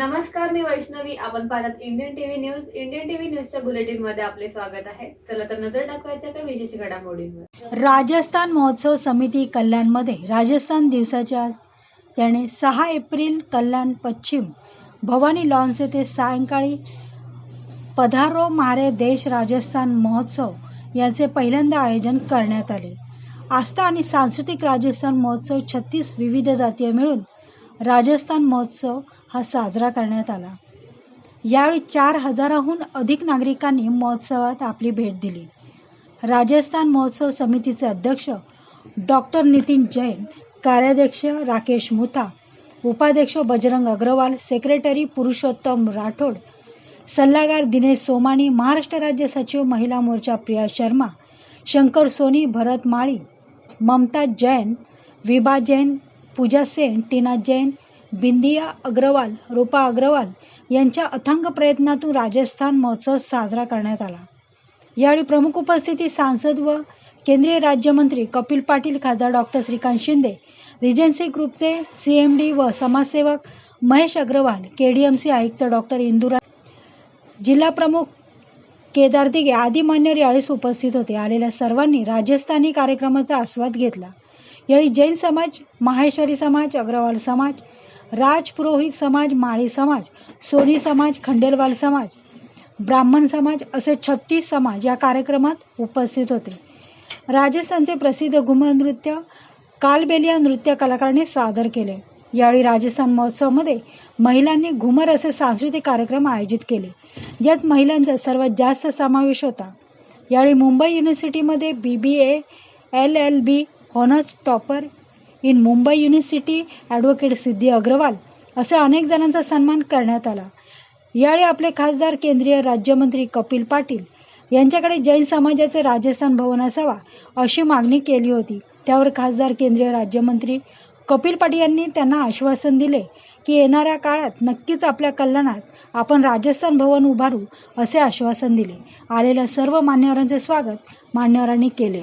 नमस्कार मी वैष्णवी. आपण पाहतात Indian TV news Indian TV न्यूजच्या बुलेटिनमध्ये आपले स्वागत आहे. चला तर नजर टाकवायच्या काही विशेष घडामोडींवर. राजस्थान महोत्सव समिती कल्याणमध्ये राजस्थान दिवसाच्या त्याने सहा एप्रिल कल्याण पश्चिम भवानी लॉन्स येथे सायंकाळी पधारो म्हारे देश राजस्थान महोत्सव याचे पहिल्यांदा आयोजन करण्यात आले. आस्था आणि सांस्कृतिक राजस्थान महोत्सव छत्तीस विविध जातीय मिळून राजस्थान महोत्सव हा साजरा करण्यात आला. यावेळी चार हजाराहून अधिक नागरिकांनी महोत्सवात आपली भेट दिली. राजस्थान महोत्सव समितीचे अध्यक्ष डॉक्टर नितीन जैन कार्याध्यक्ष राकेश मुथा उपाध्यक्ष बजरंग अग्रवाल सेक्रेटरी पुरुषोत्तम राठोड सल्लागार दिनेश सोमानी महाराष्ट्र राज्य सचिव महिला मोर्चा प्रिया शर्मा शंकर सोनी भरत माळी ममता जैन विभा जैन पूजा सेन टीना जैन बिंदिया अग्रवाल रूपा अग्रवाल यांच्या अथांग प्रयत्नातून राजस्थान महोत्सव साजरा करण्यात आला. यावेळी प्रमुख उपस्थिती सांसद व केंद्रीय राज्यमंत्री कपिल पाटील खासदार डॉक्टर श्रीकांत शिंदे रिजन्सी ग्रुपचे सी एम डी व समाजसेवक Mahesh Agarwal K D M C आयुक्त डॉक्टर इंदुरा जिल्हा प्रमुख केदार दिघे आदी मान्यवर यावेळेस उपस्थित होते. आलेल्या सर्वांनी राजस्थानी कार्यक्रमाचा आस्वाद घेतला. यावेळी जैन समाज माहेश्वरी समाज अग्रवाल समाज राजपुरोहित समाज माळी समाज सोनी समाज खंडेलवाल समाज ब्राह्मण समाज असे छत्तीस समाज या कार्यक्रमात उपस्थित होते. राजस्थानचे प्रसिद्ध घुमर नृत्य कालबेलिया नृत्य कलाकारांनी सादर केले. यावेळी राजस्थान महोत्सवामध्ये महिलांनी घुमर असे सांस्कृतिक कार्यक्रम आयोजित केले ज्यात महिलांचा सर्वात जास्त समावेश होता. यावेळी Mumbai युनिव्हर्सिटीमध्ये B B A L L B honours topper in Mumbai university advocate Siddhi Agarwal असे अनेक जणांचा सन्मान करण्यात आला. यावेळी आपले खासदार केंद्रीय राज्यमंत्री कपिल पाटील यांच्याकडे जैन समाजाचे राजस्थान भवन असावा अशी मागणी केली होती. त्यावर खासदार केंद्रीय राज्यमंत्री कपिल पाटील यांनी त्यांना आश्वासन दिले की येणाऱ्या काळात नक्कीच आपल्या कल्याणात आपण राजस्थान भवन उभारू असे आश्वासन दिले. आलेल्या सर्व मान्यवरांचे स्वागत मान्यवरांनी केले.